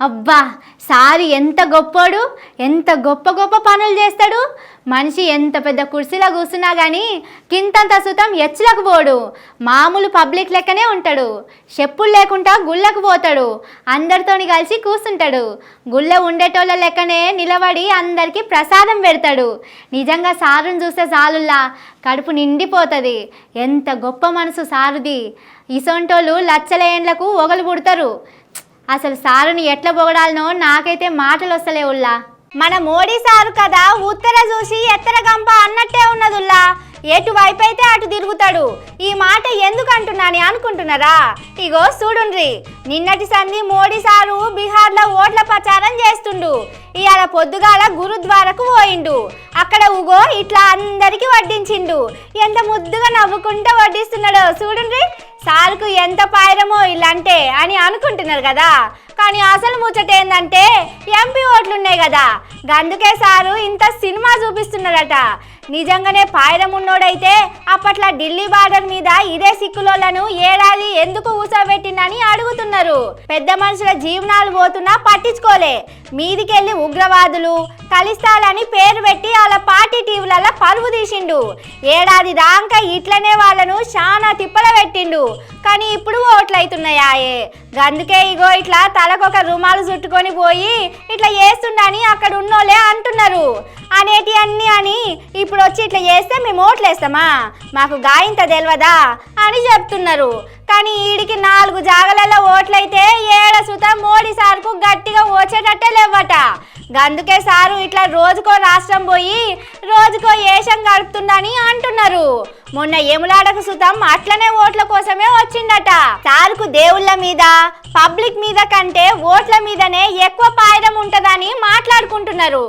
అబ్బా సారి ఎంత గొప్పోడు ఎంత గొప్ప గొప్ప పనులు చేస్తాడు. మనిషి ఎంత పెద్ద కుర్చీలో కూర్చున్నా కానీ కింతంత సుతం ఎచ్చులకు పోడు. మామూలు పబ్లిక్ లెక్కనే ఉంటాడు. చెప్పులు లేకుండా గుళ్ళకు పోతాడు. అందరితోని కలిసి కూర్చుంటాడు గుళ్ళ ఉండేటోళ్ళ లెక్కనే నిలబడి అందరికీ ప్రసాదం పెడతాడు. నిజంగా సారుని చూస్తే చాలుల్లా కడుపు నిండిపోతుంది. ఎంత గొప్ప మనసు సారుది. ఇసొంటోళ్ళు లచ్చల ఏండ్లకు ఒగలు పుడతారు. అసలు సారుని ఎట్లా పొగడాలనో నాకైతే మాటలు వస్తలేవుల్లా మన మోడీ సారు కదా ఉత్తర చూసి ఎత్తర గంప అన్నట్టే ఉన్నదుల్లా. ఎటువైపు అయితే అటు తిరుగుతాడు. ఈ మాట ఎందుకు అంటున్నాని అనుకుంటున్నారా? ఇగో చూడుండ్రి నిన్నటి సంధి మోడీ సారు బీహార్లో ఓట్ల ప్రచారం చేస్తుండు. ఇవాళ పొద్దుగాల గురుద్వారకు పోయిండు. అక్కడ ఉగో ఇట్లా అందరికి వడ్డించిండు. ఎంత ముద్దుగా నవ్వుకుంటూ వడ్డిస్తున్నాడో చూడండి సార్కు ఎంత పాయరమో ఇల్లంటే అని అనుకుంటున్నారు కదా. కానీ అసలు ముచ్చట ఏంటంటే ఎంపీ ఓట్లున్నాయి కదా. గందుకే సారు ఇంత సినిమా చూపిస్తున్నారట. నిజంగానే పాయరం ఉన్నోడైతే అప్పట్లో ఢిల్లీ బార్డర్ మీద ఇదే సిక్కులను ఏడాది ఎందుకు ఊసబెట్టిందని అడుగుతున్నారు. పెద్ద మనుషుల జీవనాలు పోతున్నా పట్టించుకోలే. మీదికెళ్ళి ఉగ్రవాదులు కలిస్తాలని పేరు పెట్టి వాళ్ళ పార్టీ టీవీలలో పరువు తీసిండు. ఏడాది దాకా ఇట్లనే వాళ్ళను చాలా తిప్పల పెట్టిండు కానీ ఇప్పుడు ఓట్లయితున్నాయాయే అందుకే ఇగో ఇట్లా తలకొక రుమాలు చుట్టుకొని పోయి ఇట్లా చేస్తుండని అక్కడ ఉన్నోలే అంటున్నారు. అనేటి అన్ని ఇప్పుడు వచ్చి ఇట్లా చేస్తే మేము ఓట్లేస్తామా? మాకు గాయంత తెలియదా అని చెప్తున్నారు. కానీ ఈడికి నాలుగు జాగలలో ఓట్లయితే ఏడ సుత మోడీ సార్కు గట్టిగా వచ్చేటట్టే లేవట. గందుకే సారు ఇట్లా రోజుకో రాష్ట్రం పోయి రోజుకో ఏషం గడుపుతుందని అంటున్నారు. మొన్న ఎములాడకు సుతం అట్లనే ఓట్ల కోసమే వచ్చిండట సార్కు దేవుళ్ళ మీద పబ్లిక్ మీద కంటే ఓట్ల మీదనే ఎక్కువ పాయడం ఉంటదని మాట్లాడుకుంటున్నారు.